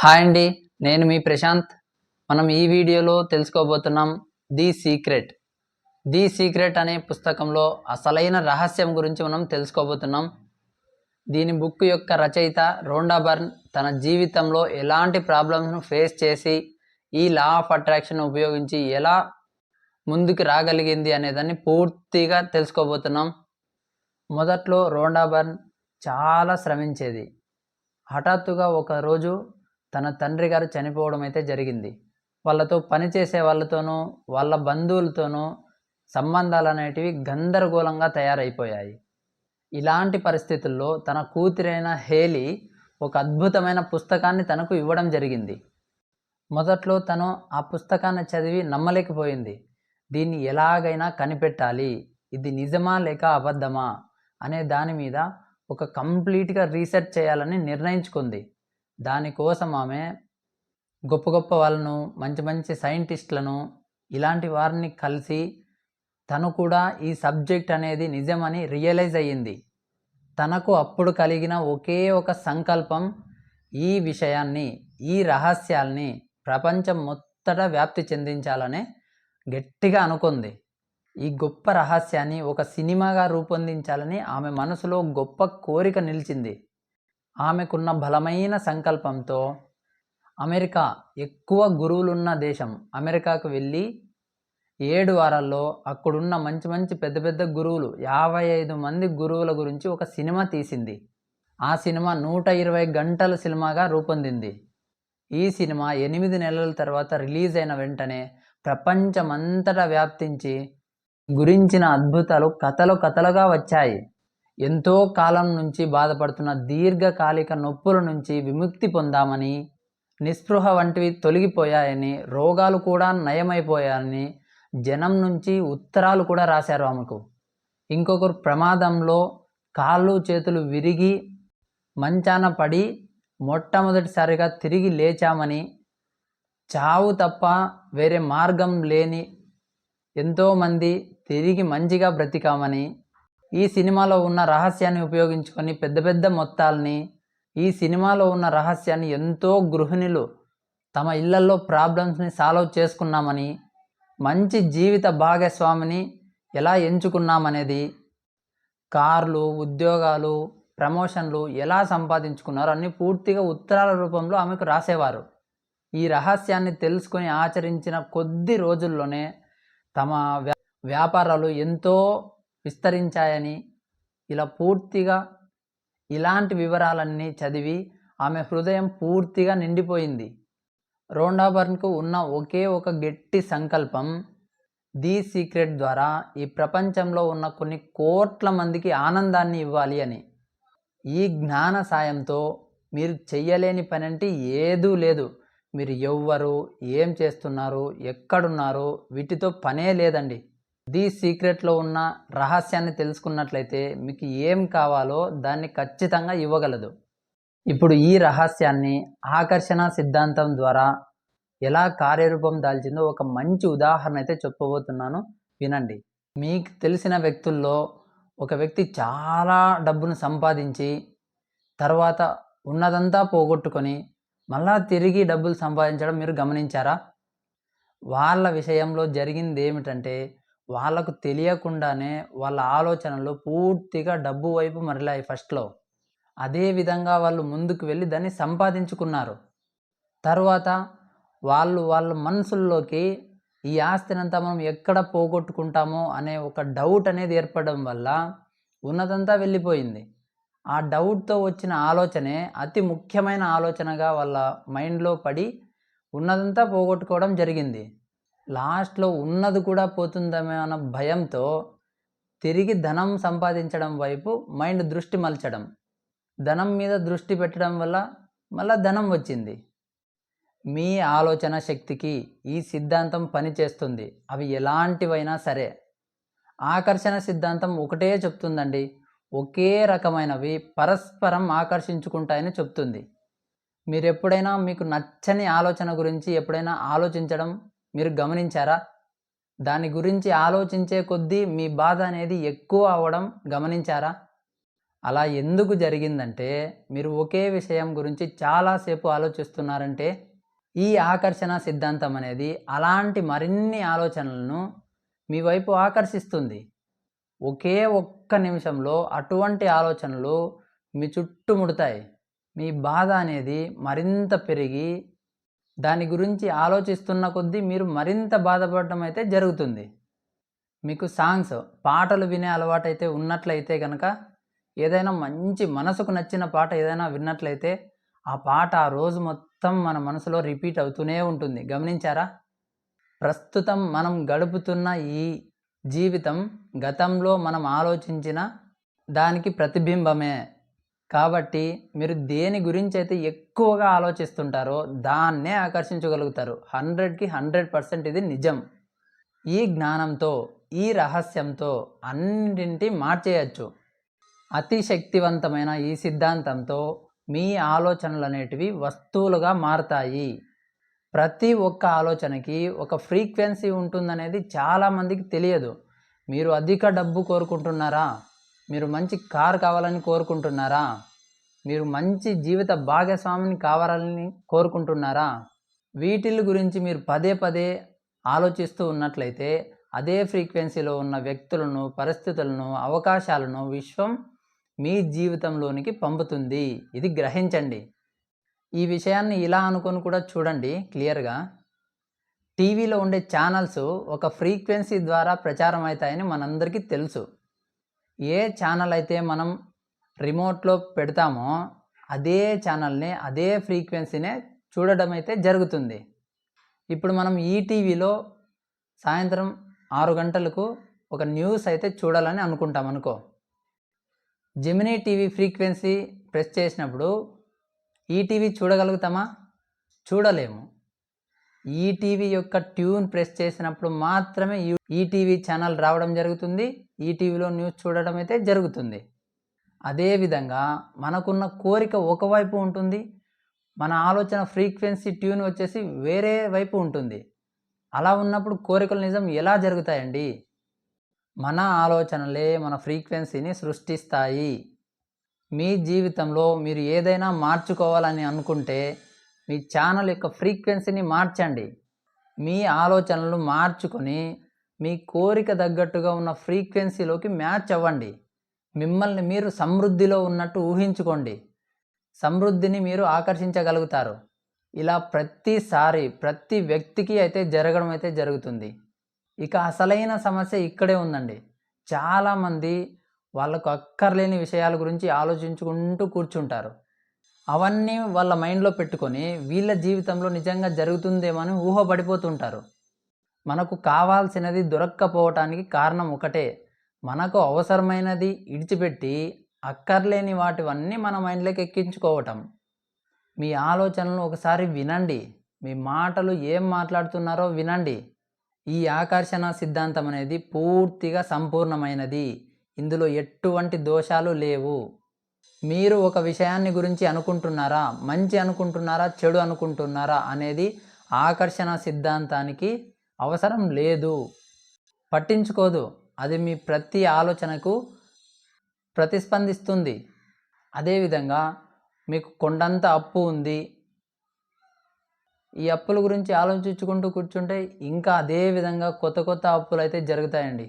Hi అండి నేను మీ ప్రశాంత్. మనం ఈ వీడియోలో తెలుసుకోబోతున్నాం ది సీక్రెట్. ది సీక్రెట్ అనే పుస్తకంలో అసలైన రహస్యం గురించి మనం తెలుసుకోబోతున్నాం. దీని బుక్ యొక్క రచయిత రోండా బర్న్ తన జీవితంలో ఎలాంటి ప్రాబ్లమ్స్ను ఫేస్ చేసి ఈ లా ఆఫ్ అట్రాక్షన్ ఉపయోగించి ఎలా ముందుకు రాగలిగింది అనేదాన్ని పూర్తిగా తెలుసుకోబోతున్నాం. మొదట్లో రోండా బర్న్ చాలా శ్రమించేది. హఠాత్తుగా ఒకరోజు తన తండ్రి గారు చనిపోవడం అయితే జరిగింది. వాళ్ళతో పనిచేసే వాళ్ళతోనూ వాళ్ళ బంధువులతోనూ సంబంధాలు అనేటివి గందరగోళంగా తయారైపోయాయి. ఇలాంటి పరిస్థితుల్లో తన కూతురైన హేలి ఒక అద్భుతమైన పుస్తకాన్ని తనకు ఇవ్వడం జరిగింది. మొదట్లో తను ఆ పుస్తకాన్ని చదివి నమ్మలేకపోయింది. దీన్ని ఎలాగైనా కనిపెట్టాలి ఇది నిజమా లేక అబద్ధమా అనే దాని మీద ఒక కంప్లీట్గా రీసెర్చ్ చేయాలని నిర్ణయించుకుంది. దానికోసం ఆమె గొప్ప గొప్ప వాళ్ళను మంచి మంచి సైంటిస్టులను ఇలాంటి వారిని కలిసి తను కూడా ఈ సబ్జెక్ట్ అనేది నిజమని రియలైజ్ అయ్యింది. తనకు అప్పుడు కలిగిన ఒకే ఒక సంకల్పం ఈ విషయాన్ని ఈ రహస్యాల్ని ప్రపంచం మొత్తట వ్యాప్తి చెందించాలనే గట్టిగా అనుకుంది. ఈ గొప్ప రహస్యాన్ని ఒక సినిమాగా రూపొందించాలని ఆమె మనసులో గొప్ప కోరిక నిలిచింది. ఆమెకున్న బలమైన సంకల్పంతో అమెరికా ఎక్కువ గురువులున్న దేశం. అమెరికాకు వెళ్ళి ఏడు వారాల్లో అక్కడున్న మంచి మంచి పెద్ద పెద్ద గురువులు యాభై ఐదు మంది గురువుల గురించి ఒక సినిమా తీసింది. ఆ సినిమా నూట ఇరవై గంటల సినిమాగా రూపొందింది. ఈ సినిమా ఎనిమిది నెలల తర్వాత రిలీజ్ అయిన వెంటనే ప్రపంచమంతటా వ్యాప్తించి గురించిన అద్భుతాలు కథలు కథలుగా వచ్చాయి. ఎంతో కాలం నుంచి బాధపడుతున్న దీర్ఘకాలిక నొప్పుల నుంచి విముక్తి పొందామని నిస్పృహ వంటివి తొలగిపోయాయని రోగాలు కూడా నయమైపోయాయని జనం నుంచి ఉత్తరాలు కూడా రాశారు ఆమెకు. ఇంకొకరు ప్రమాదంలో కాళ్ళు చేతులు విరిగి మంచాన పడి మొట్టమొదటిసారిగా తిరిగి లేచామని చావు తప్ప వేరే మార్గం లేని ఎంతోమంది తిరిగి మంచిగా బ్రతికామని ఈ సినిమాలో ఉన్న రహస్యాన్ని ఉపయోగించుకొని పెద్ద పెద్ద మొత్తాల్ని ఈ సినిమాలో ఉన్న రహస్యాన్ని ఎంతో గృహిణులు తమ ఇళ్ళలో ప్రాబ్లమ్స్ని సాల్వ్ చేసుకున్నామని మంచి జీవిత భాగస్వామిని ఎలా ఎంచుకున్నామనేది కార్లు ఉద్యోగాలు ప్రమోషన్లు ఎలా సంపాదించుకున్నారో అన్ని పూర్తిగా ఉత్తరాల రూపంలో ఆమెకు రాసేవారు. ఈ రహస్యాన్ని తెలుసుకొని ఆచరించిన కొద్ది రోజుల్లోనే తమ వ్యా- వ్యాపారాలు ఎంతో విస్తరించాయని ఇలా పూర్తిగా ఇలాంటి వివరాలన్నీ చదివి ఆమె హృదయం పూర్తిగా నిండిపోయింది. రోండాబర్న్కు ఉన్న ఒకే ఒక గట్టి సంకల్పం ది సీక్రెట్ ద్వారా ఈ ప్రపంచంలో ఉన్న కొన్ని కోట్ల మందికి ఆనందాన్ని ఇవ్వాలి అని. ఈ జ్ఞాన సాయంతో మీరు చెయ్యలేని పని అంటే ఏదూ లేదు. మీరు ఎవ్వరు ఏం చేస్తున్నారు ఎక్కడున్నారు వీటితో పనే లేదండి. ది సీక్రెట్లో ఉన్న రహస్యాన్ని తెలుసుకున్నట్లయితే మీకు ఏం కావాలో దాన్ని ఖచ్చితంగా ఇవ్వగలదు. ఇప్పుడు ఈ రహస్యాన్ని ఆకర్షణ సిద్ధాంతం ద్వారా ఎలా కార్యరూపం దాల్చిందో ఒక మంచి ఉదాహరణ అయితే చెప్పబోతున్నాను. వినండి. మీకు తెలిసిన వ్యక్తుల్లో ఒక వ్యక్తి చాలా డబ్బును సంపాదించి తర్వాత ఉన్నదంతా పోగొట్టుకొని మళ్ళా తిరిగి డబ్బులు సంపాదించడం మీరు గమనించారా? వాళ్ళ విషయంలో జరిగింది ఏమిటంటే వాళ్ళకు తెలియకుండానే వాళ్ళ ఆలోచనలు పూర్తిగా డబ్బు వైపు మరలాయి ఫస్ట్లో అదే విధంగా వాళ్ళు ముందుకు వెళ్ళి దాన్ని సంపాదించుకున్నారు. తర్వాత వాళ్ళు వాళ్ళ మనసుల్లోకి ఈ ఆస్తినంతా మనం ఎక్కడ పోగొట్టుకుంటామో అనే ఒక డౌట్ అనేది ఏర్పడడం వల్ల ఉన్నదంతా వెళ్ళిపోయింది. ఆ డౌట్తో వచ్చిన ఆలోచనే అతి ముఖ్యమైన ఆలోచనగా వాళ్ళ మైండ్లో పడి ఉన్నదంతా పోగొట్టుకోవడం జరిగింది. లాస్ట్లో ఉన్నది కూడా పోతుందేమో అన్న భయంతో తిరిగి ధనం సంపాదించడం వైపు మైండ్ దృష్టి మలచడం. ధనం మీద దృష్టి పెట్టడం వల్ల మళ్ళా ధనం వచ్చింది. మీ ఆలోచన శక్తికి ఈ సిద్ధాంతం పనిచేస్తుంది అవి ఎలాంటివైనా సరే. ఆకర్షణ సిద్ధాంతం ఒకటే చెప్తుందండి. ఒకే రకమైనవి పరస్పరం ఆకర్షించుకుంటాయని చెప్తుంది. మీరు ఎప్పుడైనా మీకు నచ్చని ఆలోచన గురించి ఎప్పుడైనా ఆలోచించడం మీరు గమనించారా? దాని గురించి ఆలోచించే కొద్దీ మీ బాధ అనేది ఎక్కువ అవ్వడం గమనించారా? అలా ఎందుకు జరిగిందంటే మీరు ఒకే విషయం గురించి చాలాసేపు ఆలోచిస్తున్నారంటే ఈ ఆకర్షణ సిద్ధాంతం అనేది అలాంటి మరిన్ని ఆలోచనలను మీ వైపు ఆకర్షిస్తుంది. ఒకే ఒక్క నిమిషంలో అటువంటి ఆలోచనలు మీ చుట్టుముడతాయి మీ బాధ అనేది మరింత పెరిగి దాని గురించి ఆలోచిస్తున్న కొద్దీ మీరు మరింత బాధపడటం అయితే జరుగుతుంది. మీకు సాంగ్స్ పాటలు వినే అలవాటు అయితే ఉన్నట్లయితే కనుక ఏదైనా మంచి మనసుకు నచ్చిన పాట ఏదైనా విన్నట్లయితే ఆ పాట ఆ రోజు మొత్తం మన మనసులో రిపీట్ అవుతూనే ఉంటుంది. గమనించారా? ప్రస్తుతం మనం గడుపుతున్న ఈ జీవితం గతంలో మనం ఆలోచించిన దానికి ప్రతిబింబమే. కాబట్టి మీరు దేని గురించి అయితే ఎక్కువగా ఆలోచిస్తుంటారో దాన్నే ఆకర్షించగలుగుతారు. హండ్రెడ్కి హండ్రెడ్ పర్సెంట్ ఇది నిజం. ఈ జ్ఞానంతో ఈ రహస్యంతో అన్నింటి మార్చేయచ్చు. అతి శక్తివంతమైన ఈ సిద్ధాంతంతో మీ ఆలోచనలు అనేటివి వస్తువులుగా మారతాయి. ప్రతి ఒక్క ఆలోచనకి ఒక ఫ్రీక్వెన్సీ ఉంటుందనేది చాలామందికి తెలియదు. మీరు అధిక డబ్బు కోరుకుంటున్నారా? మీరు మంచి కారు కావాలని కోరుకుంటున్నారా? మీరు మంచి జీవిత భాగస్వామిని కావాలని కోరుకుంటున్నారా? వీటిల గురించి మీరు పదే పదే ఆలోచిస్తూ ఉన్నట్లయితే అదే ఫ్రీక్వెన్సీలో ఉన్న వ్యక్తులను పరిస్థితులను అవకాశాలను విశ్వం మీ జీవితంలోనికి పంపుతుంది. ఇది గ్రహించండి. ఈ విషయాన్ని ఇలా అనుకొని కూడా చూడండి క్లియర్గా. టీవీలో ఉండే ఛానల్స్ ఒక ఫ్రీక్వెన్సీ ద్వారా ప్రచారం అవుతాయని మనందరికీ తెలుసు. ఏ ఛానల్ అయితే మనం రిమోట్లో పెడతామో అదే ఛానల్ని అదే ఫ్రీక్వెన్సీనే చూడడం అయితే జరుగుతుంది. ఇప్పుడు మనం ఈటీవీలో సాయంత్రం ఆరు గంటలకు ఒక న్యూస్ అయితే చూడాలని అనుకుంటాం అనుకో. జెమినీ టీవీ ఫ్రీక్వెన్సీ ప్రెస్ చేసినప్పుడు ఈటీవీ చూడగలుగుతామా? చూడలేము. ఈటీవీ యొక్క ట్యూన్ ప్రెస్ చేసినప్పుడు మాత్రమే ఈటీవీ ఛానల్ రావడం జరుగుతుంది. ఈటీవీలో న్యూస్ చూడడం అయితే జరుగుతుంది. అదేవిధంగా మనకున్న కోరిక ఒకవైపు ఉంటుంది. మన ఆలోచన ఫ్రీక్వెన్సీ ట్యూన్ వచ్చేసి వేరే వైపు ఉంటుంది. అలా ఉన్నప్పుడు కోరికలు నిజం ఎలా జరుగుతాయండి? మన ఆలోచనలే మన ఫ్రీక్వెన్సీని సృష్టిస్తాయి. మీ జీవితంలో మీరు ఏదైనా మార్చుకోవాలని అనుకుంటే మీ ఛానల్ యొక్క ఫ్రీక్వెన్సీని మార్చండి. మీ ఆలోచనలు మార్చుకొని మీ కోరిక తగ్గట్టుగా ఉన్న ఫ్రీక్వెన్సీలోకి మ్యాచ్ అవ్వండి. మిమ్మల్ని మీరు సమృద్ధిలో ఉన్నట్టు ఊహించుకోండి. సమృద్ధిని మీరు ఆకర్షించగలుగుతారు. ఇలా ప్రతిసారి ప్రతి వ్యక్తికి అయితే జరగడం అయితే జరుగుతుంది. ఇక అసలైన సమస్య ఇక్కడే ఉందండి. చాలామంది వాళ్ళకు అక్కర్లేని విషయాల గురించి ఆలోచించుకుంటూ కూర్చుంటారు. అవన్నీ వాళ్ళ మైండ్లో పెట్టుకొని వీళ్ళ జీవితంలో నిజంగా జరుగుతుందేమో అని ఊహపడిపోతుంటారు. మనకు కావాల్సినది దొరక్కపోవటానికి కారణం ఒకటే. మనకు అవసరమైనది ఇడిచిపెట్టి అక్కర్లేని వాటివన్నీ మన మైండ్లోకి ఎక్కించుకోవటం. మీ ఆలోచనలను ఒకసారి వినండి. మీ మాటలు ఏం మాట్లాడుతున్నారో వినండి. ఈ ఆకర్షణ సిద్ధాంతం అనేది పూర్తిగా సంపూర్ణమైనది. ఇందులో ఎటువంటి దోషాలు లేవు. మీరు ఒక విషయాన్ని గురించి అనుకుంటున్నారా? మంచి అనుకుంటున్నారా? చెడు అనుకుంటున్నారా? అనేది ఆకర్షణ సిద్ధాంతానికి అవసరం లేదు. పట్టించుకోదు. అది మీ ప్రతి ఆలోచనకు ప్రతిస్పందిస్తుంది. అదేవిధంగా మీకు కొండంత అప్పు ఉంది. ఈ అప్పుల గురించి ఆలోచించుకుంటూ కూర్చుంటే ఇంకా అదే విధంగా కొత్త కొత్త అప్పులు అయితే జరుగుతాయండి.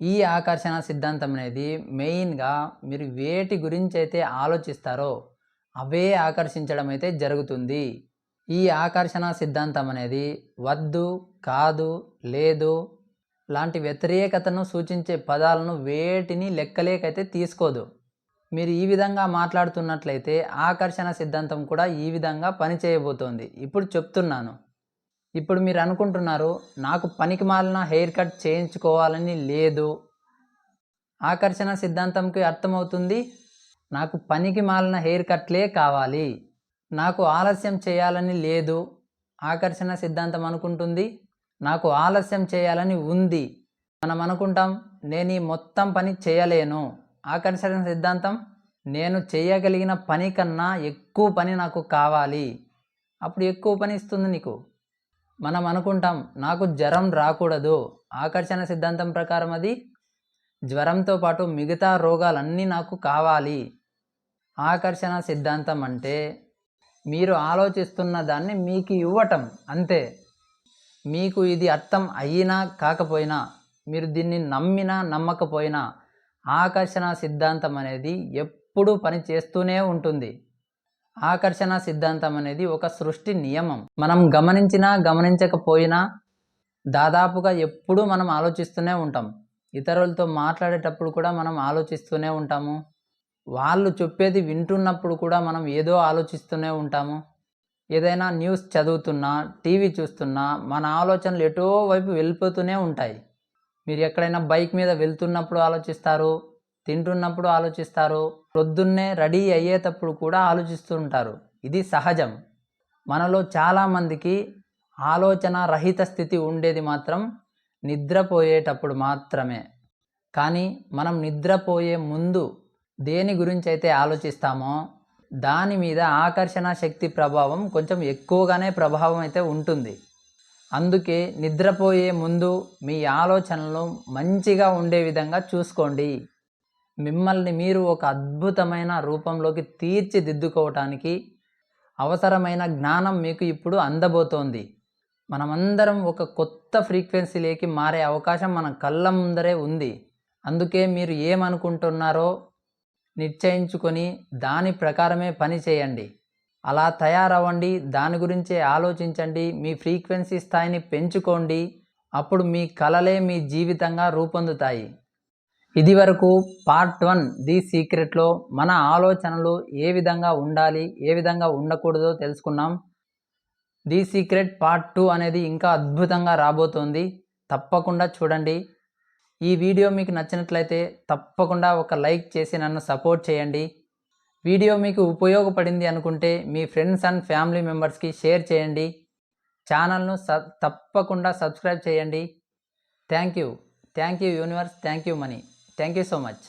ఈ ఆకర్షణ సిద్ధాంతం అనేది మెయిన్గా మీరు వేటి గురించి అయితే ఆలోచిస్తారో అవే ఆకర్షించడం అయితే జరుగుతుంది. ఈ ఆకర్షణ సిద్ధాంతం అనేది వద్దు కాదు లేదు లాంటి వ్యతిరేకతను సూచించే పదాలను వేటిని లెక్కలేకైతే తీసుకోదు. మీరు ఈ విధంగా మాట్లాడుతున్నట్లయితే ఆకర్షణ సిద్ధాంతం కూడా ఈ విధంగా పనిచేయబోతోంది. ఇప్పుడు చెప్తున్నాను. ఇప్పుడు మీరు అనుకుంటున్నారు నాకు పనికి మాలిన హెయిర్ కట్ చేయించుకోవాలని లేదు. ఆకర్షణ సిద్ధాంతంకి అర్థమవుతుంది నాకు పనికి మాలిన హెయిర్ కట్లే కావాలి. నాకు ఆలస్యం చేయాలని లేదు ఆకర్షణ సిద్ధాంతం అనుకుంటుంది. నాకు ఆలస్యం చేయాలని ఉంది. మనం అనుకుంటాం నేను ఈ మొత్తం పని చేయలేను. ఆకర్షణ సిద్ధాంతం నేను చేయగలిగిన పని కన్నా ఎక్కువ పని నాకు కావాలి. అప్పుడు ఎక్కువ పని ఇస్తుంది నీకు? మనం అనుకుంటాం నాకు జ్వరం రాకూడదు. ఆకర్షణ సిద్ధాంతం ప్రకారం అది. జ్వరంతో పాటు మిగతా రోగాలన్నీ నాకు కావాలి. ఆకర్షణ సిద్ధాంతం అంటే మీరు ఆలోచిస్తున్న దాన్ని మీకు ఇవ్వటం అంతే. మీకు ఇది అర్థం అయినా కాకపోయినా మీరు దీన్ని నమ్మినా నమ్మకపోయినా ఆకర్షణ సిద్ధాంతం అనేది ఎప్పుడూ పని చేస్తూనే ఉంటుంది. ఆకర్షణ సిద్ధాంతం అనేది ఒక సృష్టి నియమం. మనం గమనించినా గమనించకపోయినా దాదాపుగా ఎప్పుడూ మనం ఆలోచిస్తూనే ఉంటాం. ఇతరులతో మాట్లాడేటప్పుడు కూడా మనం ఆలోచిస్తూనే ఉంటాము. వాళ్ళు చెప్పేది వింటున్నప్పుడు కూడా మనం ఏదో ఆలోచిస్తూనే ఉంటాము. ఏదైనా న్యూస్ చదువుతున్నా టీవీ చూస్తున్నా మన ఆలోచనలు ఎటో వైపు వెళ్ళిపోతూనే ఉంటాయి. మీరు ఎక్కడైనా బైక్ మీద వెళ్తున్నప్పుడు ఆలోచిస్తారు తింటున్నప్పుడు ఆలోచిస్తారు పొద్దున్నే రెడీ అయ్యేటప్పుడు కూడా ఆలోచిస్తూ ఉంటారు. ఇది సహజం. మనలో చాలామందికి ఆలోచన రహిత స్థితి ఉండేది మాత్రం నిద్రపోయేటప్పుడు మాత్రమే. కానీ మనం నిద్రపోయే ముందు దేని గురించి అయితే ఆలోచిస్తామో దాని మీద ఆకర్షణ శక్తి ప్రభావం కొంచెం ఎక్కువగానే ప్రభావం అయితే ఉంటుంది. అందుకే నిద్రపోయే ముందు మీ ఆలోచనలు మంచిగా ఉండే విధంగా చూసుకోండి. మిమ్మల్ని మీరు ఒక అద్భుతమైన రూపంలోకి తీర్చిదిద్దుకోవటానికి అవసరమైన జ్ఞానం మీకు ఇప్పుడు అందబోతోంది. మనమందరం ఒక కొత్త ఫ్రీక్వెన్సీలోకి మారే అవకాశం మన కళ్ళ ముందరే ఉంది. అందుకే మీరు ఏమనుకుంటున్నారో నిశ్చయించుకొని దాని ప్రకారమే పని చేయండి. అలా తయారవ్వండి దాని గురించే ఆలోచించండి మీ ఫ్రీక్వెన్సీ స్థాయిని పెంచుకోండి అప్పుడు మీ కలలే మీ జీవితంగా రూపొందుతాయి. ఇది వరకు పార్ట్ వన్ ది సీక్రెట్లో మన ఆలోచనలు ఏ విధంగా ఉండాలి ఏ విధంగా ఉండకూడదో తెలుసుకున్నాం. ది సీక్రెట్ పార్ట్ టూ అనేది ఇంకా అద్భుతంగా రాబోతోంది. తప్పకుండా చూడండి. ఈ వీడియో మీకు నచ్చినట్లయితే తప్పకుండా ఒక లైక్ చేసి నన్ను సపోర్ట్ చేయండి. వీడియో మీకు ఉపయోగపడింది అనుకుంటే మీ ఫ్రెండ్స్ అండ్ ఫ్యామిలీ మెంబర్స్కి షేర్ చేయండి. ఛానల్ను స తప్పకుండా సబ్స్క్రైబ్ చేయండి. Thank you. Thank you universe. Thank you money. Thank you so much.